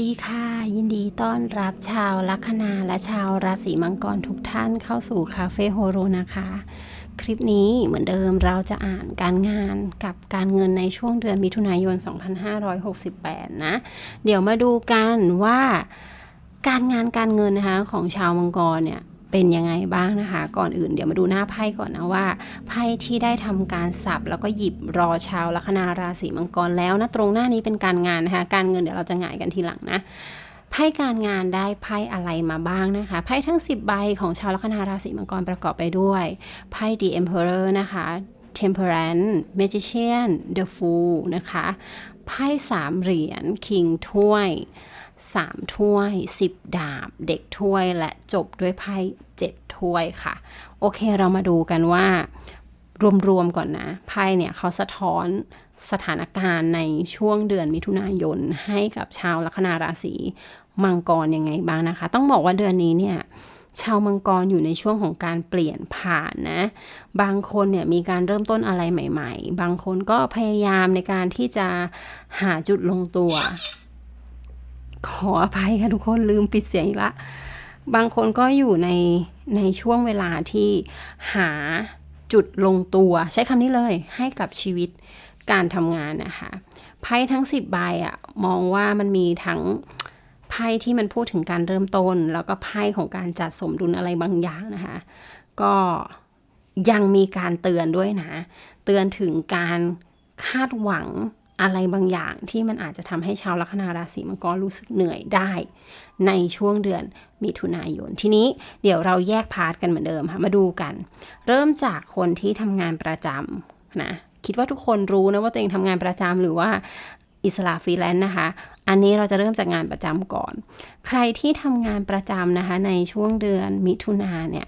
ดีค่ะ ยินดีต้อนรับชาวลัคนาและชาวราศีมังกรทุกท่านเข้าสู่คาเฟ่โฮโรนะคะ คลิปนี้เหมือนเดิมเราจะอ่านการงานกับการเงินในช่วงเดือนมิถุนายน 2568 นะ เดี๋ยวมาดูกันว่าการงานการเงินนะคะของชาวมังกรเนี่ย เป็นยังไงบ้างนะคะ ก่อนอื่นเดี๋ยวมาดูหน้าไพ่ก่อนนะว่าไพ่ที่ได้ทำการสับแล้วก็หยิบรอชาวลัคนาราศีมังกรแล้วนะตรงหน้านี้เป็นการงานนะคะ การเงินเดี๋ยวเราจะหงายกันทีหลังนะไพ่การงานได้ไพ่อะไรมาบ้างนะคะ ไพ่ทั้ง 10 ใบของชาวลัคนาราศีมังกรประกอบไปด้วยไพ่ The Emperor นะคะ Temperance Magician The Fool นะคะไพ่สามเหรียญ King ถ้วย สามถ้วย 10 ดาบ เด็กถ้วยและจบด้วยไพ่7ถ้วยค่ะ โอเคเรามาดูกันว่ารวมๆก่อนนะ ไพ่เนี่ยเขาสะท้อนสถานการณ์ในช่วงเดือนมิถุนายนให้กับชาวลัคนาราศีมังกรยังไงบ้างนะคะ ต้องบอกว่าเดือนนี้เนี่ยชาวมังกรอยู่ในช่วงของการเปลี่ยนผ่านนะ บางคนเนี่ยมีการเริ่มต้นอะไรใหม่ ๆ บางคนก็พยายามในการที่จะหาจุดลงตัว ขออภัยค่ะทุกคนลืมปิดเสียงอีกละ บางคนก็อยู่ในในช่วงเวลาที่หาจุดลงตัว ใช้คำนี้เลยให้กับชีวิตการทำงานนะคะไพ่ทั้ง 10 ใบอะมองว่ามันมีทั้งไพ่ที่มันพูดถึงการเริ่มต้น แล้วก็ไพ่ของการจัดสมดุลอะไรบางอย่างนะคะ ก็ยังมีการเตือนด้วยนะ เตือนถึงการคาดหวัง อะไรบางอย่างที่มันอาจจะทำให้ชาวลัคนาราศีมังกรรู้สึกเหนื่อยได้ ในช่วงเดือนมิถุนายน ทีนี้เดี๋ยวเราแยกพาร์ทกันเหมือนเดิมค่ะ มาดูกัน เริ่มจากคนที่ทำงานประจำนะคิดว่าทุกคนรู้นะว่าตัวเองทำงานประจำหรือว่าอิสระฟรีแลนซ์นะคะ อันนี้เราจะเริ่มจากงานประจำก่อน ใครที่ทำงานประจำนะคะ ในช่วงเดือนมิถุนาเนี่ย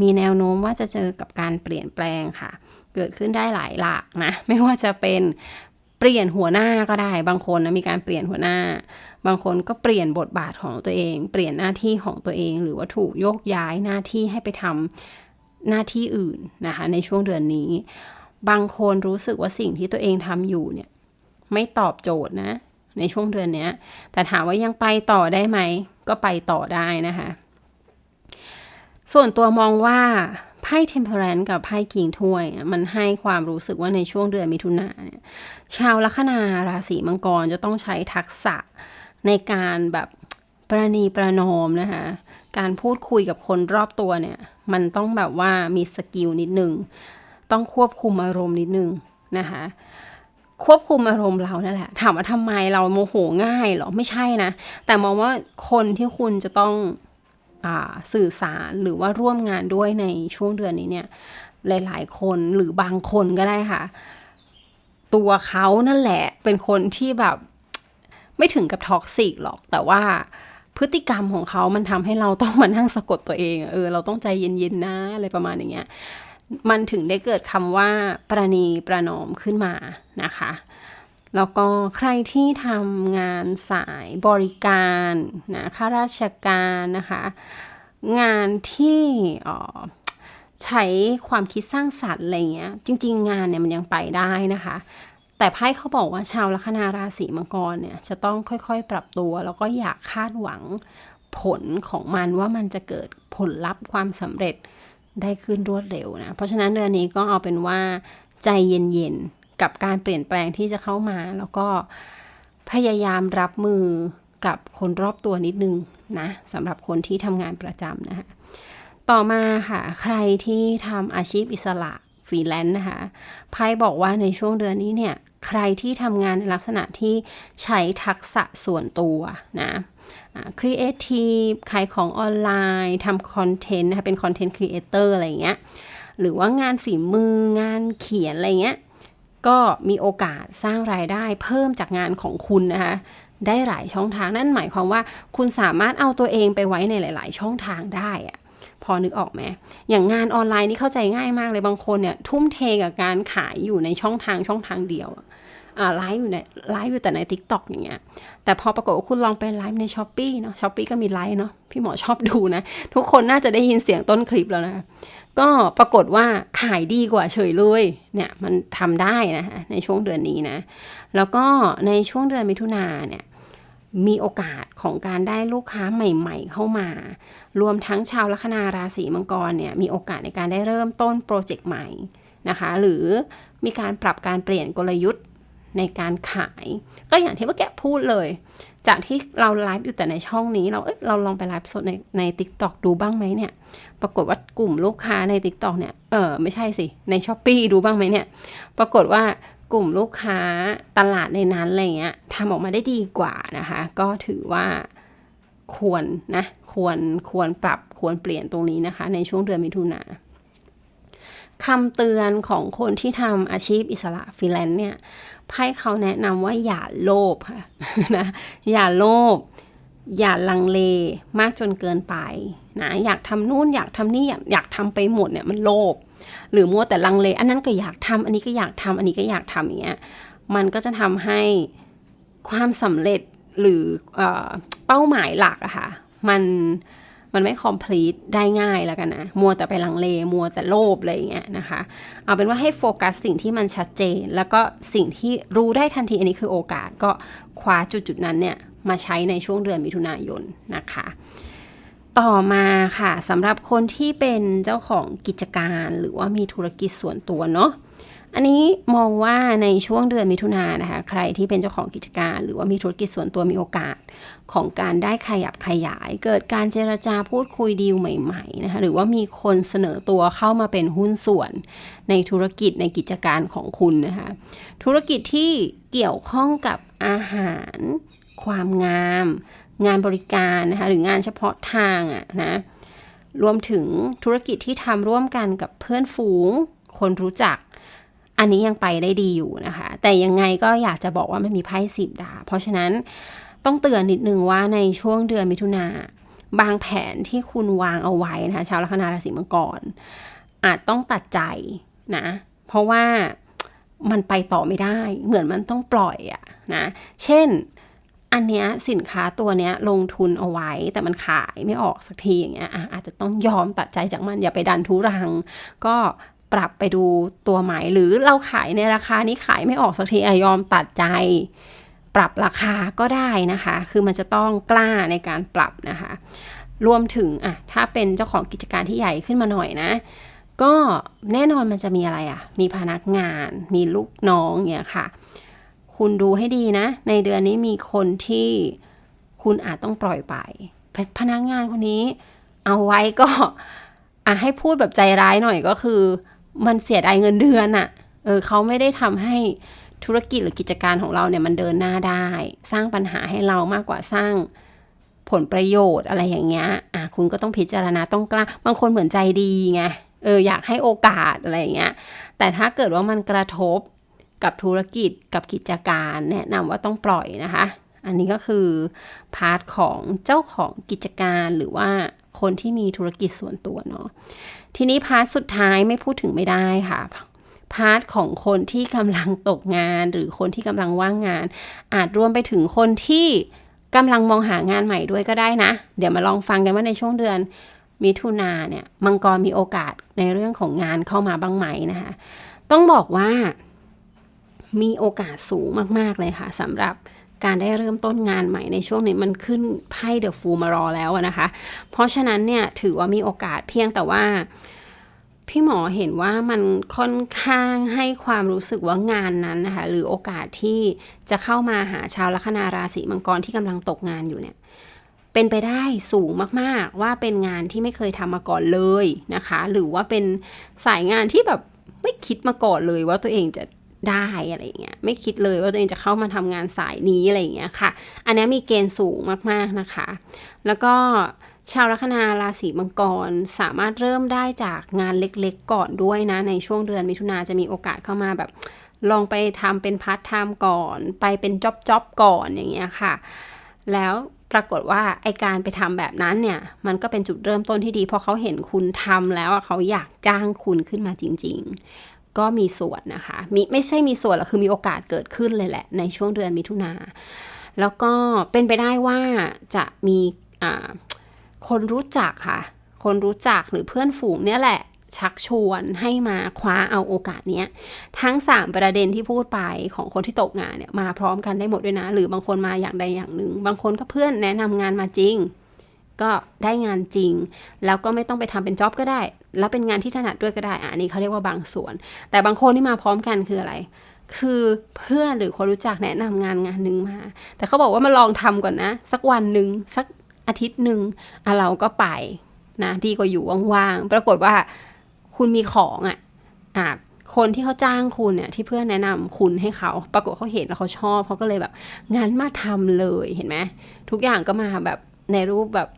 มีแนวโน้มว่าจะเจอกับการเปลี่ยนแปลงค่ะ เกิดขึ้นได้หลายหลากนะ ไม่ว่าจะเป็น เปลี่ยนหัวหน้าก็ได้ บางคนนะมีการเปลี่ยนหัวหน้า บางคนก็เปลี่ยนบทบาทของตัวเอง เปลี่ยนหน้าที่ของตัวเอง หรือว่าถูกโยกย้ายหน้าที่ให้ไปทำหน้าที่อื่นนะคะในช่วงเดือนนี้ บางคนรู้สึกว่าสิ่งที่ตัวเองทำอยู่เนี่ยไม่ตอบโจทย์นะ ในช่วงเดือนนี้แต่ถามว่ายังไปต่อได้ไหม ก็ไปต่อได้นะคะ ส่วนตัวมองว่า ไพ่ Temperance กับไพ่ King ถ้วย มันให้ความรู้สึกว่าในช่วงเดือนมิถุนาเนี่ยชาวลัคนาราศีมังกรจะต้องใช้ทักษะในการแบบประนีประนอมนะคะการพูดคุยกับคนรอบตัวเนี่ย มันต้องแบบว่ามีสกิลนิดนึง ต้องควบคุมอารมณ์นิดนึงนะคะควบคุมอารมณ์เรานั่นแหละ ถามว่าทำไมเราโมโหง่ายเหรอ ไม่ใช่นะ แต่มองว่าคนที่คุณจะต้อง สื่อสารหรือว่าร่วมงานด้วยในช่วงเดือนนี้เนี่ยหลายๆ คนหรือบางคนก็ได้ค่ะ ตัวเขานั่นแหละเป็นคนที่แบบไม่ถึงกับท็อกซิกหรอกแต่ว่าพฤติกรรมของเขามันทำให้เราต้องมานั่งสะกดตัวเอง เออ เราต้องใจเย็นๆนะอะไรประมาณอย่างเงี้ย มันถึงได้เกิดคำว่าประนีประนอมขึ้นมานะคะ แล้วก็ใครที่ทำงานสายบริการนะข้าราชการนะคะ งานที่ใช้ความคิดสร้างสรรค์อะไรเงี้ย จริง ๆ งานเนี่ยมันยังไปได้นะคะ แต่ไพ่เขาบอกว่าชาวลัคนาราศีมังกรเนี่ยจะต้องค่อยๆ ปรับตัว แล้วก็อยากคาดหวังผลของมันว่ามันจะเกิดผลลัพธ์ความสำเร็จได้ขึ้นรวดเร็วนะ เพราะฉะนั้นเดือนนี้ก็เอาเป็นว่าใจเย็นๆ กับการเปลี่ยนแปลงที่จะเข้ามา แล้วก็พยายามรับมือกับคนรอบตัวนิดนึงนะสำหรับคนที่ทำงานประจำนะคะต่อมาค่ะใครที่ทำอาชีพอิสระฟรีแลนซ์นะคะไพ่บอกว่าในช่วงเดือนนี้เนี่ยใครที่ทำงานในลักษณะที่ใช้ทักษะส่วนตัวนะครีเอทีฟขายของออนไลน์ทำคอนเทนต์นะคะเป็นคอนเทนต์ครีเอเตอร์อะไรเงี้ยหรือว่างานฝีมืองานเขียนอะไรเงี้ย ก็มีโอกาสสร้างรายได้เพิ่มจากงานของคุณนะคะได้หลายช่องทางนั่นหมายความว่าคุณสามารถเอาตัวเองไปไว้ในหลาย ๆ ช่องทางได้อะพอนึกออกไหมอย่างงานออนไลน์นี่เข้าใจง่ายมากเลยบางคนเนี่ยทุ่มเทกับการขายอยู่ในช่องทางช่องทางเดียวอะไลฟ์อยู่ในไลฟ์อยู่แต่ใน t ิ k t o k อย่างเงี้ยแต่พอปรากฏว่าคุณลองไปไลฟ์ใน s h อ p e e เนาะช้อปปีก็มีไลฟ์เนาะพี่หมอชอบดูนะ ทุกคนน่าจะได้ยินเสียงต้นคลิปแล้วนะ ก็ปรากฏว่าขายดีกว่าเฉยเลยเนี่ยมันทำได้นะคะในช่วงเดือนนี้นะ แล้วก็ในช่วงเดือนมิถุนาเนี่ยมีโอกาสของการได้ลูกค้าใหม่ ๆ เข้ามา รวมทั้งชาวลัคนาราศีมังกรเนี่ยมีโอกาสในการได้เริ่มต้นโปรเจกต์ใหม่นะคะ หรือมีการปรับการเปลี่ยนกลยุทธ์ในการขาย ก็อย่างที่เมื่อกี้พูดเลย จากที่เราไลฟ์อยู่แต่ในช่องนี้ เราเอ้ยเราลองไปไลฟ์สดในใน t ิ k t o k ดูบ้างไหมเนี่ย ปรากฏว่ากลุ่มลูกค้าใน t ิ k t o k เนี่ยเออไม่ใช่สิ ใน s h อ p e e ดูบ้างไหมเนี่ย ปรากฏว่ากลุ่มลูกค้าตลาดในนั้นอะไรเงี้ยทำออกมาได้ดีกว่านะคะ ก็ถือว่าควรนะ ควรควรปรับควรเปลี่ยนตรงนี้นะคะ ในช่วงเดือนมิถุนา คำเตือนของคนที่ทำอาชีพอิสระฟรีแลนซ์เนี่ยไพ่เขาแนะนำว่าอย่าโลภค่ะนะอย่าโลภอย่าลังเลมากจนเกินไปนะอยากทำนู่นอยากทำนี่อยากอยากทำไปหมดเนี่ยมันโลภหรือมัวแต่ลังเล อันนั้นก็อยากทำอันนี้ก็อยากทำอันนี้ก็อยากทำอย่างเงี้ยมันก็จะทำให้ความสำเร็จหรือเป้าหมายหลักอะค่ะมัน มันไม่ complete ได้ง่ายแล้วกันนะ มัวแต่ไปลังเล มัวแต่โลภอะไรอย่างเงี้ยนะคะ เอาเป็นว่าให้โฟกัสสิ่งที่มันชัดเจน แล้วก็สิ่งที่รู้ได้ทันทีอันนี้คือโอกาสก็คว้าจุดจุดนั้นเนี่ยมาใช้ในช่วงเดือนมิถุนายนนะคะต่อมาค่ะสำหรับคนที่เป็นเจ้าของกิจการหรือว่ามีธุรกิจส่วนตัวเนาะ อันนี้มองว่าในช่วงเดือนมิถุนายนนะคะ ใครที่เป็นเจ้าของกิจการ หรือว่ามีธุรกิจส่วนตัวมีโอกาสของการได้ขยับขยาย เกิดการเจรจาพูดคุยดีลใหม่ๆนะคะหรือว่ามีคนเสนอตัวเข้ามาเป็นหุ้นส่วนในธุรกิจในกิจการของคุณนะคะธุรกิจที่เกี่ยวข้องกับอาหาร ความงาม งานบริการนะคะหรืองานเฉพาะทางอะนะรวมถึงธุรกิจที่ทำร่วมกันกับเพื่อนฝูง คนรู้จัก อันนี้ยังไปได้ดีอยู่นะคะ แต่ยังไงก็อยากจะบอกว่ามันมีไพ่สิบดา เพราะฉะนั้นต้องเตือนนิดนึงว่าในช่วงเดือนมิถุนาบางแผนที่คุณวางเอาไว้นะคะ ชาวลัคนาราศีมังกร อาจต้องตัดใจนะ เพราะว่ามันไปต่อไม่ได้ เหมือนมันต้องปล่อยอะนะ เช่นอันเนี้ยสินค้าตัวเนี้ยลงทุนเอาไว้แต่มันขายไม่ออกสักทีอย่างเงี้ยอาจจะต้องยอมตัดใจจากมันอย่าไปดันทุรัง ก็ ปรับไปดูตัวใหม่ หรือเราขายในราคานี้ขายไม่ออกสักทีอยอมตัดใจ ปรับราคาก็ได้นะคะ คือมันจะต้องกล้าในการปรับนะคะ รวมถึงอะถ้าเป็นเจ้าของกิจการที่ใหญ่ขึ้นมาหน่อยนะก็แน่นอนมันจะมีอะไรอะ่ะ มีพนักงาน มีลูกน้องเนี่ยค่ะ คุณดูให้ดีนะ ในเดือนนี้มีคนที่คุณอาจต้องปล่อยไป พนักงานคนนี้ เอาไว้ก็อะให้พูดแบบใจร้ายหน่อยก็คือ มันเสียดายเงินเดือนอะเออเขาไม่ได้ทำให้ธุรกิจหรือกิจการของเราเนี่ยมันเดินหน้าได้ สร้างปัญหาให้เรามากกว่าสร้างผลประโยชน์อะไรอย่างเงี้ยอะคุณก็ต้องพิจารณาต้องกล้าบางคนเหมือนใจดีไงเอออยากให้โอกาสอะไรอย่างเงี้ยแต่ถ้าเกิดว่ามันกระทบกับธุรกิจกับกิจการแนะนำว่าต้องปล่อยนะคะ อันนี้ก็คือพาร์ทของเจ้าของกิจการหรือว่าคนที่มีธุรกิจส่วนตัวเนาะ ทีนี้พาร์ทสุดท้ายไม่พูดถึงไม่ได้ค่ะพาร์ทของคนที่กำลังตกงานหรือคนที่กำลังว่างงาน อาจรวมไปถึงคนที่กำลังมองหางานใหม่ด้วยก็ได้นะ เดี๋ยวมาลองฟังกันว่าในช่วงเดือนมิถุนาเนี่ยมังกรมีโอกาสในเรื่องของงานเข้ามาบ้างไหมนะคะ ต้องบอกว่ามีโอกาสสูงมาก ๆ เลยค่ะสำหรับ การได้เริ่มต้นงานใหม่ในช่วงนี้มันขึ้นไพ่เดอะฟูมารอแล้วนะคะ เพราะฉะนั้นเนี่ยถือว่ามีโอกาสเพียงแต่ว่าพี่หมอเห็นว่ามันค่อนข้างให้ความรู้สึกว่างานนั้นนะคะหรือโอกาสที่จะเข้ามาหาชาวลัคนาราศีมังกรที่กำลังตกงานอยู่เนี่ยเป็นไปได้สูงมากๆว่าเป็นงานที่ไม่เคยทำมาก่อนเลยนะคะ หรือว่าเป็นสายงานที่แบบไม่คิดมาก่อนเลยว่าตัวเองจะ ได้อะไรเงี้ยไม่คิดเลยว่าตัวเองจะเข้ามาทำงานสายนี้อะไรเงี้ยค่ะ อันนี้มีเกณฑ์สูงมากๆนะคะ แล้วก็ชาวลัคนาราศีมังกรสามารถเริ่มได้จากงานเล็กๆก่อนด้วยนะ ในช่วงเดือนมิถุนาจะมีโอกาสเข้ามาแบบ ลองไปทำเป็นพาร์ทไทม์ก่อน ไปเป็นจ็อบจ็อบก่อนอย่างเงี้ยค่ะ แล้วปรากฏว่าไอการไปทำแบบนั้นเนี่ย มันก็เป็นจุดเริ่มต้นที่ดี เพราะเขาเห็นคุณทำแล้วเขาอยากจ้างคุณขึ้นมาจริง ๆ ก็มีส่วนนะคะมีไม่ใช่มีส่วนหรอกคือมีโอกาสเกิดขึ้นเลยแหละ ในช่วงเดือนมิถุนา แล้วก็เป็นไปได้ว่าจะมีคนรู้จักค่ะ คนรู้จักหรือเพื่อนฝูงเนี่ยแหละชักชวนให้มาคว้าเอาโอกาสเนี้ย ทั้ง 3 ประเด็นที่พูดไปของคนที่ตกงานเนี่ยมาพร้อมกันได้หมดด้วยนะ หรือบางคนมาอย่างใดอย่างหนึ่ง บางคนก็เพื่อนแนะนำงานมาจริง ก็ได้งานจริง แล้วก็ไม่ต้องไปทำเป็นจ็อบก็ได้ แล้วเป็นงานที่ถนัดด้วยก็ได้อะอันนี้เขาเรียกว่าบางส่วน แต่บางคนที่มาพร้อมกันคืออะไร คือเพื่อนหรือคนรู้จักแนะนำงานงานหนึ่งมา แต่เขาบอกว่ามาลองทำก่อนนะ สักวันหนึ่งสักอาทิตย์หนึ่งอะเราก็ไปนะดีกว่าอยู่ว่างๆปรากฏว่าคุณมีของอะอะคนที่เขาจ้างคุณเนี่ยที่เพื่อนแนะนำคุณให้เขา ปรากฏเขาเห็นแล้วเขาชอบเขาก็เลยแบบงั้นมาทำเลยเห็นไหมทุกอย่างก็มาแบบในรูปแบบ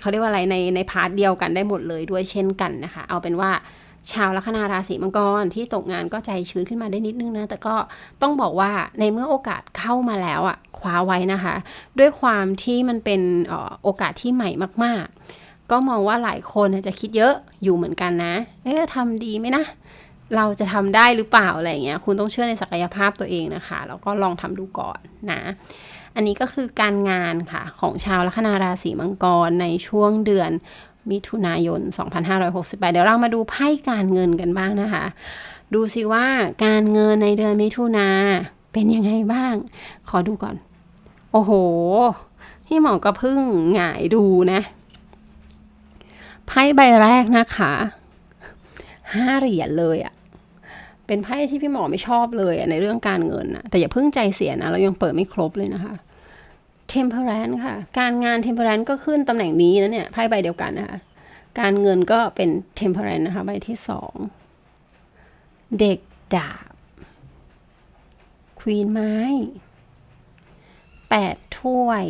เขาเรียกว่าอะไรในในพาร์ทเดียวกันได้หมดเลยด้วยเช่นกันนะคะ เอาเป็นว่าชาวลัคนาราศีมังกรที่ตกงานก็ใจชื้นขึ้นมาได้นิดนึงนะ แต่ก็ต้องบอกว่าในเมื่อโอกาสเข้ามาแล้วอะคว้าไว้นะคะ ด้วยความที่มันเป็นโอกาสที่ใหม่มาก ๆ ก็มองว่าหลายคนจะคิดเยอะอยู่เหมือนกันนะ เอ๊ะทำดีไหมนะ เราจะทำได้หรือเปล่าอะไรอย่างเงี้ย คุณต้องเชื่อในศักยภาพตัวเองนะคะ แล้วก็ลองทำดูก่อนนะ อันนี้ก็คือการงานค่ะของชาวลัคนาราศีมังกรในช่วงเดือนมิถุนายน 2568 เดี๋ยวเรามาดูไพ่การเงินกันบ้างนะคะ ดูสิว่าการเงินในเดือนมิถุนาเป็นยังไงบ้าง ขอดูก่อน โอ้โห ที่หมอก็เพิ่งหงายดูนะไพ่ใบแรกนะคะห้าเหรียญเลยอะ เป็นไพ่ที่พี่หมอไม่ชอบเลยในเรื่องการเงินนะแต่อย่าเพิ่งใจเสียนะ เรายังเปิดไม่ครบเลยนะคะ temperance ค่ะ การงาน temperance ก็ขึ้นตำแหน่งนี้นะเนี่ยไพ่ใบเดียวกันนะคะ การเงินก็เป็น temperance นะคะ ใบที่สองเด็กดาบควีนไม้แปดถ้วย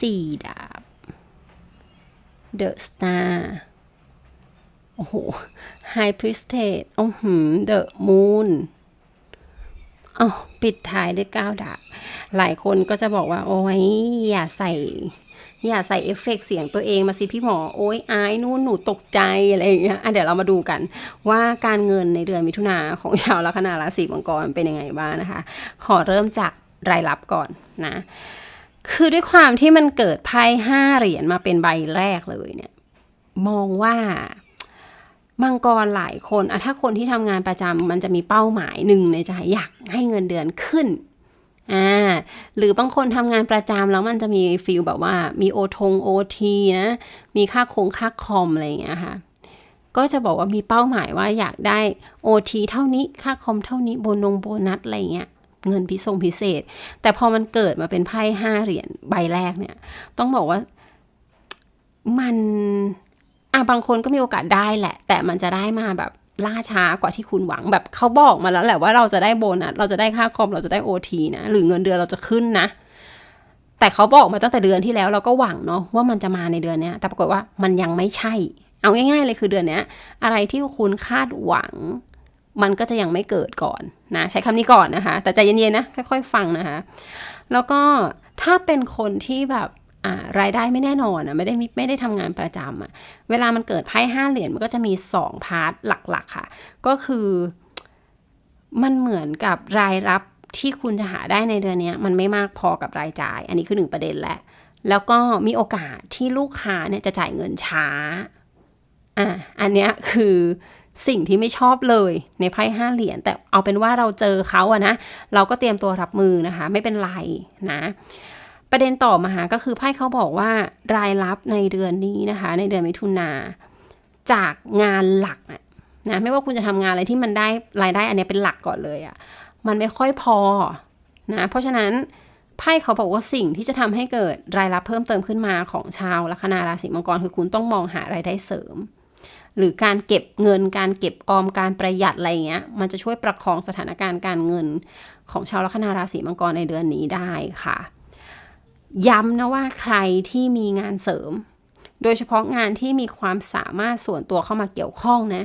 สี่ดาบเดอะสตาร์ โอ้โห High Priestess โอ้โห The Moon อ๋อปิดท้ายด้วยก้าวดาบหลายคนก็จะบอกว่า โอ้ย อย่าใส่ อย่าใส่เอฟเฟกต์เสียงตัวเองมาสิพี่หมอ โอ้ยอายนู่นหนูตกใจอะไรอย่างเงี้ยอะเดี๋ยวเรามาดูกัน ว่าการเงินในเดือนมิถุนาของชาวลัคนาราศีมังกรเป็นยังไงบ้างนะคะ ขอเริ่มจากรายรับก่อนนะ คือด้วยความที่มันเกิดไพ่ห้าเหรียญมาเป็นใบแรกเลยเนี่ย มองว่า มังกรหลายคนอะถ้าคนที่ทำงานประจำมันจะมีเป้าหมายหนึ่งในใจอยากให้เงินเดือนขึ้นอ่าหรือบางคนทำงานประจำแล้วมันจะมีฟิลแบบว่ามีโอทงโอทีนะมีค่าคงค่าคอมอะไรอย่างเงี้ยค่ะก็จะบอกว่ามีเป้าหมายว่าอยากได้โอทีเท่านี้ค่าคอมเท่านี้โบนงโบนัสอะไรเงี้ยเงินพิเศษพิเศษ แต่พอมันเกิดมาเป็นไพ่ห้าเหรียญใบแรกเนี่ย ต้องบอกว่ามัน อะบางคนก็มีโอกาสได้แหละ แต่มันจะได้มาแบบล่าช้ากว่าที่คุณหวังแบบเขาบอกมาแล้วแหละว่าเราจะได้โบนัสเราจะได้ค่าคอมเราจะได้โอทีนะ หรือเงินเดือนเราจะขึ้นนะ แต่เขาบอกมาตั้งแต่เดือนที่แล้วเราก็หวังเนาะว่ามันจะมาในเดือนนี้แต่ปรากฏว่ามันยังไม่ใช่ เอาง่าย ๆ เลยคือเดือนนี้อะไรที่คุณคาดหวัง มันก็จะยังไม่เกิดก่อนนะ ใช้คำนี้ก่อนนะคะ แต่ใจเย็นๆนะค่อย ๆ ฟังนะคะ แล้วก็ถ้าเป็นคนที่แบบ รายได้ไม่แน่นอนอะไม่ได้ไม่ได้ทำงานประจำอะเวลามันเกิดไพ่ห้าเหรียญมันก็จะมีสองพาร์ทหลักๆค่ะ ก็คือ มันเหมือนกับรายรับที่คุณจะหาได้ในเดือนนี้มันไม่มากพอกับรายจ่าย อันนี้คือหนึ่งประเด็นแหละแล้วก็มีโอกาสที่ลูกค้าเนี่ยจะจ่ายเงินช้าอะอันเนี้ยคือสิ่งที่ไม่ชอบเลยในไพ่ห้าเหรียญแต่เอาเป็นว่าเราเจอเขาอะนะ เราก็เตรียมตัวรับมือนะคะ ไม่เป็นไรนะ ประเด็นต่อมาก็คือไพ่เขาบอกว่ารายรับในเดือนนี้นะคะ ในเดือนมิถุนาจากงานหลักนะไม่ว่าคุณจะทำงานอะไรที่มันได้รายได้อันนี้เป็นหลักก่อนเลยอะมันไม่ค่อยพอนะเพราะฉะนั้นไพ่เขาบอกว่าสิ่งที่จะทำให้เกิดรายรับเพิ่มเติมขึ้นมาของชาวลัคนาราศีมังกรคือคุณต้องมองหารายได้เสริม หรือการเก็บเงินการเก็บออมการประหยัดอะไรเงี้ย มันจะช่วยประคองสถานการณ์การเงินของชาวลัคนาราศีมังกรในเดือนนี้ได้ค่ะ ย้ำนะว่าใครที่มีงานเสริม โดยเฉพาะงานที่มีความสามารถส่วนตัวเข้ามาเกี่ยวข้องนะ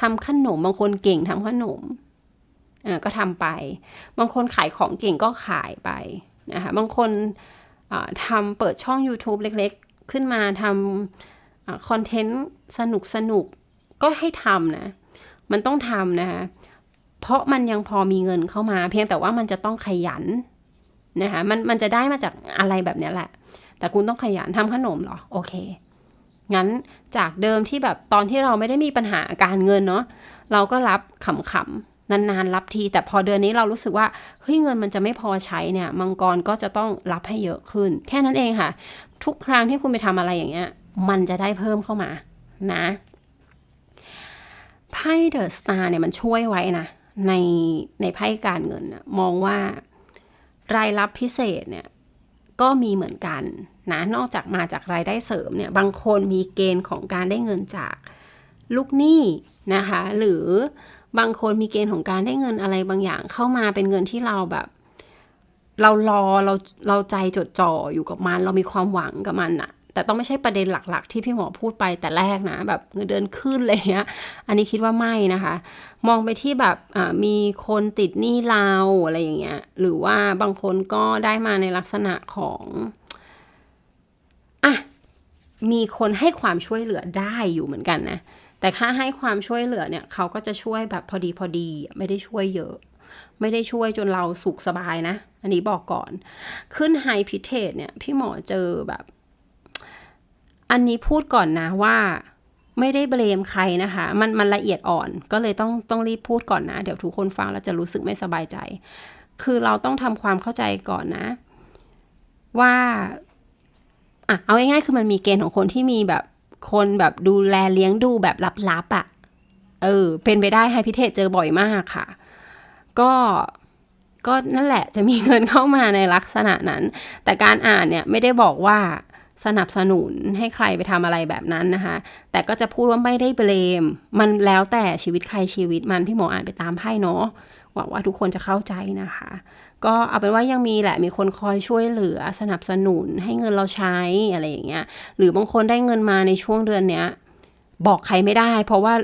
ทำขนมบางคนเก่งทำขนมอ่าก็ทำไป บางคนขายของเก่งก็ขายไปนะคะบางคนทำเปิดช่อง YouTube เล็กๆ ขึ้นมาทำคอนเทนต์สนุกสนุกๆก็ให้ทำนะ มันต้องทำนะคะเพราะมันยังพอมีเงินเข้ามา เพียงแต่ว่ามันจะต้องขยัน นะคะมันมันจะได้มาจากอะไรแบบนี้แหละ แต่คุณต้องขยันทำขนมเหรอ โอเค งั้นจากเดิมที่แบบตอนที่เราไม่ได้มีปัญหาการเงินเนาะเราก็รับขำๆนานๆรับที แต่พอเดือนนี้เรารู้สึกว่าเฮ้ยเงินมันจะไม่พอใช้เนี่ย มังกรก็จะต้องรับให้เยอะขึ้น แค่นั้นเองค่ะ ทุกครั้งที่คุณไปทำอะไรอย่างเงี้ย มันจะได้เพิ่มเข้ามานะไพ่เดอะสตาร์เนี่ยมันช่วยไว้นะในในไพ่การเงินนะมองว่า รายรับพิเศษเนี่ยก็มีเหมือนกันนะนอกจากมาจากรายได้เสริมเนี่ยบางคนมีเกณฑ์ของการได้เงินจากลูกหนี้นะคะหรือบางคนมีเกณฑ์ของการได้เงินอะไรบางอย่างเข้ามาเป็นเงินที่เราแบบ เรารอเราเราใจจดจ่ออยู่กับมัน เรามีความหวังกับมันอะ แต่ต้องไม่ใช่ประเด็นหลักๆ ที่พี่หมอพูดไปแต่แรกนะ แบบเงินเดือนขึ้นเลยเนี้ย อันนี้คิดว่าไม่นะคะ มองไปที่แบบมีคนติดหนี้เราอะไรอย่างเงี้ย หรือว่าบางคนก็ได้มาในลักษณะของอะมีคนให้ความช่วยเหลือได้อยู่เหมือนกันนะ แต่ถ้าให้ความช่วยเหลือเนี่ยเขาก็จะช่วยแบบพอดีพอดีไม่ได้ช่วยเยอะ ไม่ได้ช่วยจนเราสุขสบายนะ อันนี้บอกก่อน ขึ้นไฮพิเทสเนี่ยพี่หมอเจอแบบ อันนี้พูดก่อนนะว่าไม่ได้เบลมใครนะคะ มันมันละเอียดอ่อนก็เลยต้องต้องรีบพูดก่อนนะ เดี๋ยวทุกคนฟังแล้วจะรู้สึกไม่สบายใจ คือเราต้องทำความเข้าใจก่อนนะ ว่าอะเอาง่ายๆคือมันมีเกณฑ์ของคนที่มีแบบคนแบบดูแลเลี้ยงดูแบบลับๆอะ่ะเออ เป็นไปได้ให้พิเทศเจอบ่อยมากค่ะ ก็ก็นั่นแหละจะมีเงินเข้ามาในลักษณะนั้น แต่การอ่านเนี่ยไม่ได้บอกว่า สนับสนุนให้ใครไปทำอะไรแบบนั้นนะคะ แต่ก็จะพูดว่าไม่ได้เบลม มันแล้วแต่ชีวิตใครชีวิตมันพี่หมออ่านไปตามไพ่เนาะหวังว่าทุกคนจะเข้าใจนะคะ ก็เอาเป็นว่ายังมีแหละมีคนคอยช่วยเหลือสนับสนุนให้เงินเราใช้อะไรอย่างเงี้ย หรือบางคนได้เงินมาในช่วงเดือนเนี้ย บอกใครไม่ได้ เพราะว่า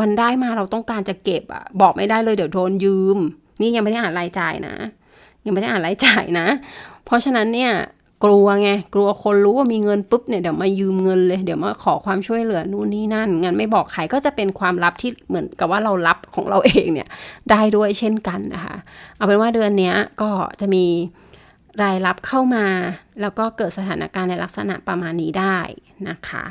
มันได้มาเราต้องการจะเก็บอะบอกไม่ได้เลยเดี๋ยวโดนยืม นี่ยังไม่ได้อ่านรายจ่ายนะ ยังไม่ได้อ่านรายจ่ายนะ เพราะฉะนั้นเนี่ย กลัวไงกลัวคนรู้ว่ามีเงินปุ๊บเนี่ยเดี๋ยวมายืมเงินเลยเดี๋ยวมาขอความช่วยเหลือนู่นนี่นั่นงั้นไม่บอกใครก็จะเป็นความลับที่เหมือนกับว่าเรารับของเราเองเนี่ยได้ด้วยเช่นกันนะคะเอาเป็นว่าเดือนนี้ก็จะมีรายรับเข้ามา แล้วก็เกิดสถานการณ์ในลักษณะประมาณนี้ได้นะคะ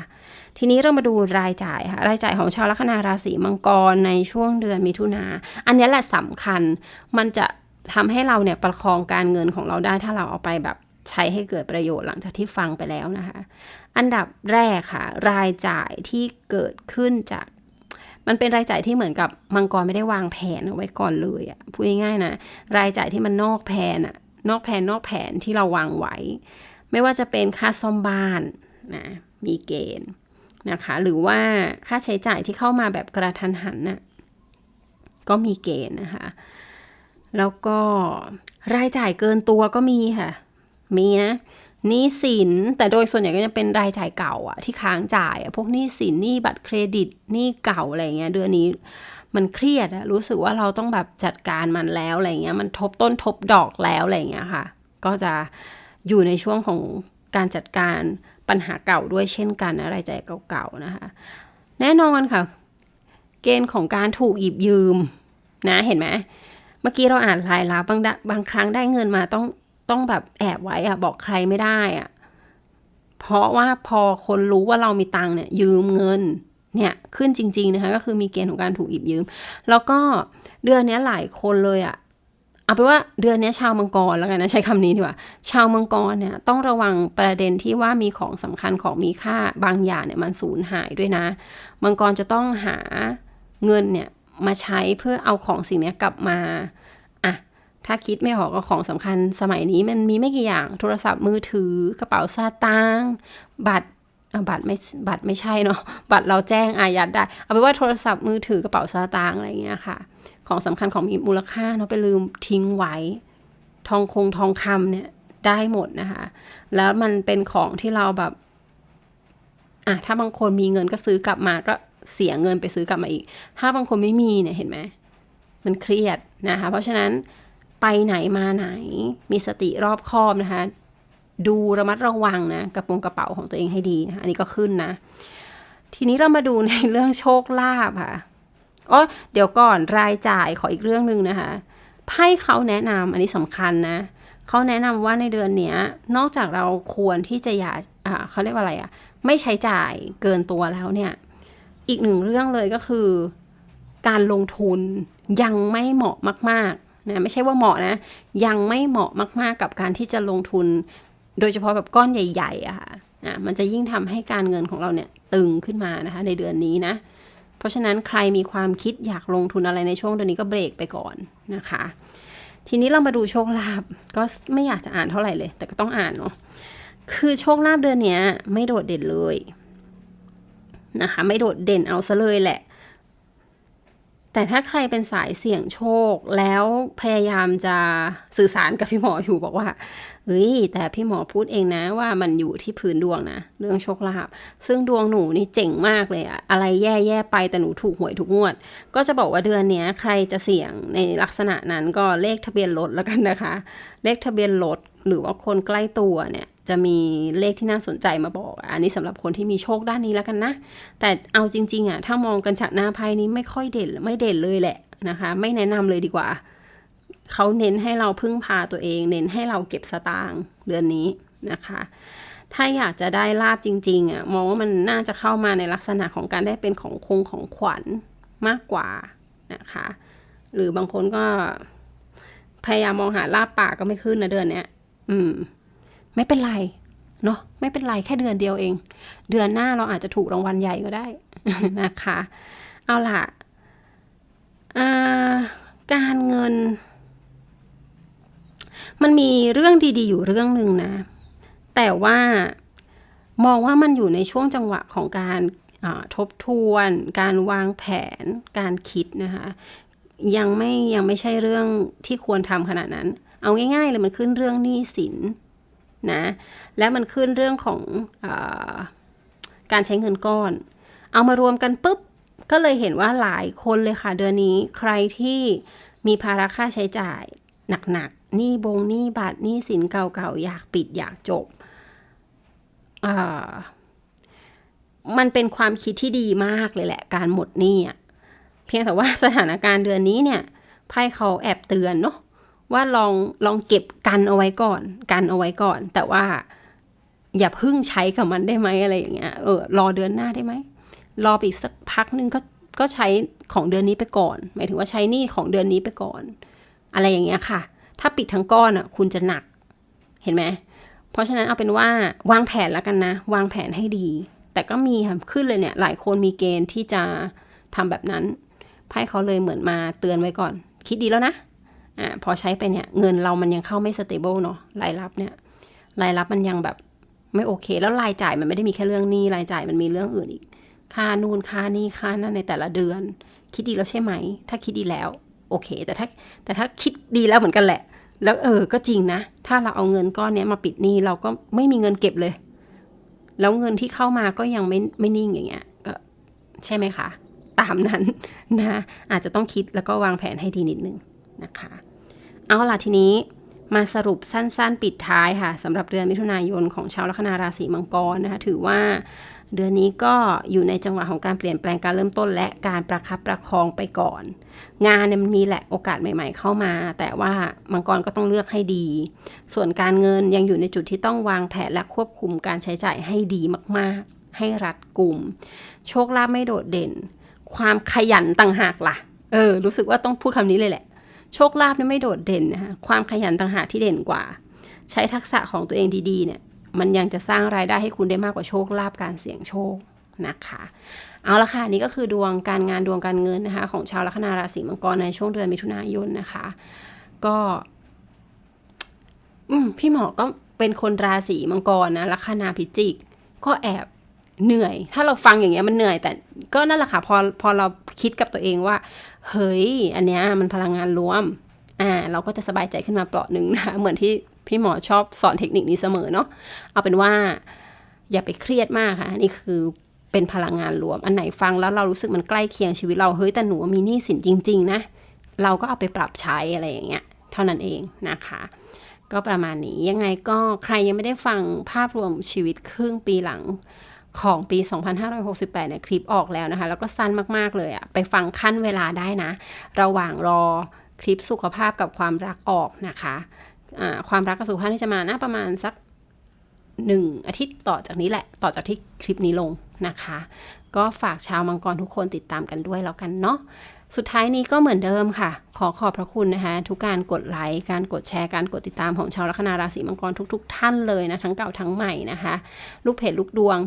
ทีนี้เรามาดูรายจ่ายค่ะรายจ่ายของชาวลัคนาราศีมังกรในช่วงเดือนมิถุนาอันนี้แหละสำคัญมันจะทำให้เราเนี่ยประคองการเงินของเราได้ถ้าเราเอาไปแบบ ใช้ให้เกิดประโยชน์หลังจากที่ฟังไปแล้วนะคะ อันดับแรกค่ะ รายจ่ายที่เกิดขึ้นจาก มันเป็นรายจ่ายที่เหมือนกับมังกรไม่ได้วางแผนเอาไว้ก่อนเลยอะพูดง่ายๆนะรายจ่ายที่มันนอกแผนอะนอกแผนนอกแผนที่เราวางไว้ ไม่ว่าจะเป็นค่าซ่อมบ้านนะมีเกณฑ์นะคะ หรือว่าค่าใช้จ่ายที่เข้ามาแบบกระทันหันน่ะก็มีเกณฑ์นะคะ แล้วก็รายจ่ายเกินตัวก็มีค่ะ มีนะหนี้สินแต่โดยส่วนใหญ่ก็จะเป็นรายจ่ายเก่าอะที่ค้างจ่ายอะพวกหนี้สินหนี้บัตรเครดิตหนี้เก่าอะไรเงี้ยเดือนนี้มันเครียดอะรู้สึกว่าเราต้องแบบจัดการมันแล้วอะไรเงี้ยมันทบต้นทบดอกแล้วอะไรเงี้ยค่ะ ก็จะอยู่ในช่วงของการจัดการปัญหาเก่าด้วยเช่นกันนะรายจ่ายเก่าๆนะคะ แน่นอนค่ะ เกณฑ์ของการถูกหยิบยืมนะเห็นไหมเมื่อกี้เราอ่านรายรับบางบางครั้งได้เงินมาต้อง ต้องแบบแอบไว้อะบอกใครไม่ได้อะเพราะว่าพอคนรู้ว่าเรามีตังค์เนี่ย ยืมเงิน เนี่ยขึ้นจริง ๆนะคะ ก็คือมีเกณฑ์ของการถูกหยิบยืม แล้วก็เดือนนี้หลายคนเลยอะเอาเป็นว่าเดือนนี้ชาวมังกรแล้วกันนะใช้คำนี้ดีกว่า ชาวมังกรเนี่ยต้องระวังประเด็นที่ว่ามีของสำคัญของมีค่าบางอย่างเนี่ยมันสูญหายด้วยนะ มังกรจะต้องหาเงินเนี่ยมาใช้เพื่อเอาของสิ่งนี้กลับมา ถ้าคิดไม่ออกก็ของสำคัญสมัยนี้มันมีไม่กี่อย่างโทรศัพท์มือถือกระเป๋าซาตางบัตรบัตรไม่บัตรไม่ใช่เนาะบัตรเราแจ้งอายัดได้ เอาไปว่าโทรศัพท์มือถือกระเป๋าซาตางอะไรเงี้ยค่ะ ของสำคัญของมีมูลค่าเนาะไปลืมทิ้งไว้ ทองคงทองคำเนี่ยได้หมดนะคะ แล้วมันเป็นของที่เราแบบอะถ้าบางคนมีเงินก็ซื้อกลับมาก็เสียเงินไปซื้อกลับมาอีก ถ้าบางคนไม่มีเนี่ยเห็นไหมมันเครียดนะคะ เพราะฉะนั้น ไปไหนมาไหน มีสติรอบคอบนะคะ ดูระมัดระวังนะกระโปรงกระเป๋าของตัวเองให้ดีนะอันนี้ก็ขึ้นนะ ทีนี้เรามาดูในเรื่องโชคลาภค่ะอ๋อเดี๋ยวก่อนรายจ่ายขออีกเรื่องหนึ่งนะคะไพ่เขาแนะนำอันนี้สำคัญนะเขาแนะนำว่าในเดือนนี้นอกจากเราควรที่จะอย่าอ่าเขาเรียกว่าอะไรอะ ไม่ใช้จ่ายเกินตัวแล้วเนี่ย อีกหนึ่งเรื่องเลยก็คือ การลงทุนยังไม่เหมาะมาก ๆ นะไม่ใช่ว่าเหมาะนะ ยังไม่เหมาะมากๆกับการที่จะลงทุน โดยเฉพาะแบบก้อนใหญ่ๆอะค่ะนะมันจะยิ่งทำให้การเงินของเราเนี่ยตึงขึ้นมานะคะ ในเดือนนี้นะ เพราะฉะนั้นใครมีความคิดอยากลงทุนอะไรในช่วงเดือนนี้ก็เบรกไปก่อนนะคะ ทีนี้เรามาดูโชคลาภก็ไม่อยากจะอ่านเท่าไหร่เลย แต่ก็ต้องอ่านเนาะคือโชคลาภเดือนนี้ไม่โดดเด่นเลยนะคะ ไม่โดดเด่นเอาซะเลยแหละ แต่ถ้าใครเป็นสายเสี่ยงโชคแล้วพยายามจะสื่อสารกับพี่หมออยู่บอกว่าเฮ้ยแต่พี่หมอพูดเองนะว่ามันอยู่ที่พื้นดวงนะ เรื่องโชคลาภซึ่งดวงหนูนี่เจ๋งมากเลยอะอะไรแย่แย่ไปแต่หนูถูกหวยทุกงวด ก็จะบอกว่าเดือนนี้ใครจะเสี่ยงในลักษณะนั้นก็เลขทะเบียนรถแล้วกันนะคะ เลขทะเบียนรถหรือว่าคนใกล้ตัวเนี่ย จะมีเลขที่น่าสนใจมาบอก อันนี้สำหรับคนที่มีโชคด้านนี้แล้วกันนะ แต่เอาจริง ๆอะถ้ามองกันจากหน้าไพ่นี้ไม่ค่อยเด่นไม่เด่นเลยแหละนะคะ ไม่แนะนำเลยดีกว่า เขาเน้นให้เราพึ่งพาตัวเอง เน้นให้เราเก็บสตางค์เดือนนี้นะคะ ถ้าอยากจะได้ลาบจริงๆอะมองว่ามันน่าจะเข้ามาในลักษณะของการได้เป็นของคงของขวัญมากกว่านะคะ หรือบางคนก็พยายามมองหาลาบปากก็ไม่ขึ้นนะเดือนเนี้ย อืม ไม่เป็นไรเนาะไม่เป็นไรแค่เดือนเดียวเอง เดือนหน้าเราอาจจะถูกรางวัลใหญ่ก็ได้นะคะ เอาล่ะการเงิน มันมีเรื่องดีๆ อยู่เรื่องหนึ่งนะ แต่ว่ามองว่ามันอยู่ในช่วงจังหวะของการทบทวน การวางแผน การคิดนะคะ ยังไม่ยังไม่ใช่เรื่องที่ควรทำขนาดนั้น เอาง่ายๆเลยมันขึ้นเรื่องหนี้สิน นะและมันขึ้นเรื่องของอการใช้เงินก้อน เอามารวมกันปุ๊บ ก็เลยเห็นว่าหลายคนเลยค่ะ เดือนนี้ใครที่มีภาระค่าใช้จ่ายหนักหนี้บงหนี้บัตรหนี้สินเก่าๆ อยากปิดอยากจบมันเป็นความคิดที่ดีมากเลยแหละ การหมดหนี้เพียงแต่ว่าสถานการณ์เดือนนี้เนี่ยไพ่เขาแอบเตือนเนาะ ว่าลองลองเก็บกันเอาไว้ก่อน กันเอาไว้ก่อน แต่ว่าอย่าพึ่งใช้กับมันได้ไหมอะไรอย่างเงี้ยเออรอเดือนหน้าได้ไหมรออีกสักพักนึงก็ก็ใช้ของเดือนนี้ไปก่อน หมายถึงว่าใช้หนี้ของเดือนนี้ไปก่อน อะไรอย่างเงี้ยค่ะ ถ้าปิดทั้งก้อนอะ คุณจะหนัก เห็นไหมเพราะฉะนั้นเอาเป็นว่าวางแผนแล้วกันนะ วางแผนให้ดี แต่ก็มีค่ะขึ้นเลยเนี่ย หลายคนมีเกณฑ์ที่จะทำแบบนั้นไพ่เขาเลยเหมือนมาเตือนไว้ก่อน คิดดีแล้วนะ อ่าพอใช้ไปเนี่ยเงินเรามันยังเข้าไม่สเตเบิลเนาะรายรับเนี่ยรายรับมันยังแบบไม่โอเค แล้วรายจ่ายมันไม่ได้มีแค่เรื่องนี้รายจ่ายมันมีเรื่องอื่นอีก ค่านู่นค่านี่ค่านั่นในแต่ละเดือน คิดดีแล้วใช่ไหม ถ้าคิดดีแล้ว โอเค แต่ถ้าแต่ถ้าคิดดีแล้วเหมือนกันแหละ แล้วเออก็จริงนะ ถ้าเราเอาเงินก้อนนี้มาปิดหนี้เราก็ไม่มีเงินเก็บเลย แล้วเงินที่เข้ามาก็ยังไม่ไม่นิ่งอย่างเงี้ยก็ใช่ไหมคะ ตามนั้นนะอาจจะต้องคิดแล้วก็วางแผนให้ดีนิดนึง นะคะ เอาล่ะทีนี้มาสรุปสั้นๆ ปิดท้ายค่ะสำหรับเดือนมิถุนายนของชาวลัคนาราศีมังกรนะคะถือว่าเดือนนี้ก็อยู่ในจังหวะของการเปลี่ยนแปลงการเริ่มต้น และการประคับประคองไปก่อน งานเนี่ยมันมีแหละโอกาสใหม่ ๆ เข้ามา แต่ว่ามังกรก็ต้องเลือกให้ดี ส่วนการเงินยังอยู่ในจุดที่ต้องวางแผนและควบคุมการใช้จ่ายให้ดีมากๆ ให้รัดกลุ่ม โชคลาภไม่โดดเด่น ความขยันต่างหากล่ะเออรู้สึกว่าต้องพูดคำนี้เลยแหละ โชคลาภนี่ไม่โดดเด่นนะคะความขยันต่างหากที่เด่นกว่า ใช้ทักษะของตัวเองดีๆเนี่ยมันยังจะสร้างรายได้ให้คุณได้มากกว่าโชคลาภการเสี่ยงโชคนะคะเอาละค่ะนี่ก็คือดวงการงานดวงการเงินนะคะ ของชาวลัคนาราศีมังกรในช่วงเดือนมิถุนายนนะคะ ก็พี่หมอก็เป็นคนราศีมังกรนะลัคนาพิจิก ก็แอบ เหนื่อย ถ้าเราฟังอย่างเงี้ยมันเหนื่อย แต่ก็นั่นแหละค่ะพอพอเราคิดกับตัวเองว่า เฮ้ย อันเนี้ยมันพลังงานรวม อ่า เราก็จะสบายใจขึ้นมาเปราะหนึ่งนะเหมือนที่พี่หมอชอบสอนเทคนิคนี้เสมอเนาะเอาเป็นว่า อย่าไปเครียดมากค่ะ นี่คือเป็นพลังงานรวม อันไหนฟังแล้วเรารู้สึกมันใกล้เคียงชีวิตเราเฮ้ยแต่หนูมีหนี้สินจริง ๆ นะ เราก็เอาไปปรับใช้อะไรอย่างเงี้ย เท่านั้นเองนะคะ ก็ประมาณนี้ยังไงก็ใครยังไม่ได้ฟังภาพรวมชีวิตครึ่งปีหลัง ของปี 2568 เนี่ยคลิปออกแล้วนะคะ แล้วก็สั้นมาก ๆ เลยอะไปฟังขั้นเวลาได้นะ ระหว่างรอคลิปสุขภาพกับความรักออกนะคะความรักกับสุขภาพที่จะมานะประมาณสักหนึ่งอาทิตย์ต่อจากนี้แหละ ต่อจากที่คลิปนี้ลงนะคะ ก็ฝากชาวมังกรทุกคนติดตามกันด้วยแล้วกันเนาะสุดท้ายนี้ก็เหมือนเดิมค่ะ ขอขอบพระคุณนะคะ ทุกการกดไลค์การกดแชร์การกดติดตามของชาวลัคนาราศีมังกรทุก ๆ ท่านเลยนะ ทั้งเก่าทั้งใหม่นะคะ ลูกเพจลูกดวง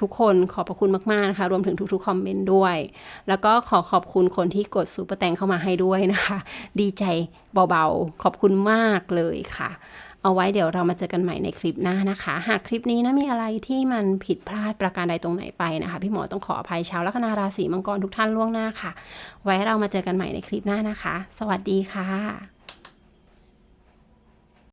ทุกคนขอบพระคุณมาก ๆ นะคะ รวมถึงทุก ๆ คอมเมนต์ด้วย แล้วก็ขอขอบคุณคนที่กดซูเปอร์แตงเข้ามาให้ด้วยนะคะ ดีใจเบา ๆ ขอบคุณมากเลยค่ะ เอาไว้เดี๋ยวเรามาเจอกันใหม่ในคลิปหน้านะคะ หากคลิปนี้นะมีอะไรที่มันผิดพลาดประการใดตรงไหนไปนะคะ พี่หมอต้องขออภัยชาวลัคนาราศีมังกรทุกท่านล่วงหน้าค่ะ ไว้เรามาเจอกันใหม่ในคลิปหน้านะคะ สวัสดีค่ะ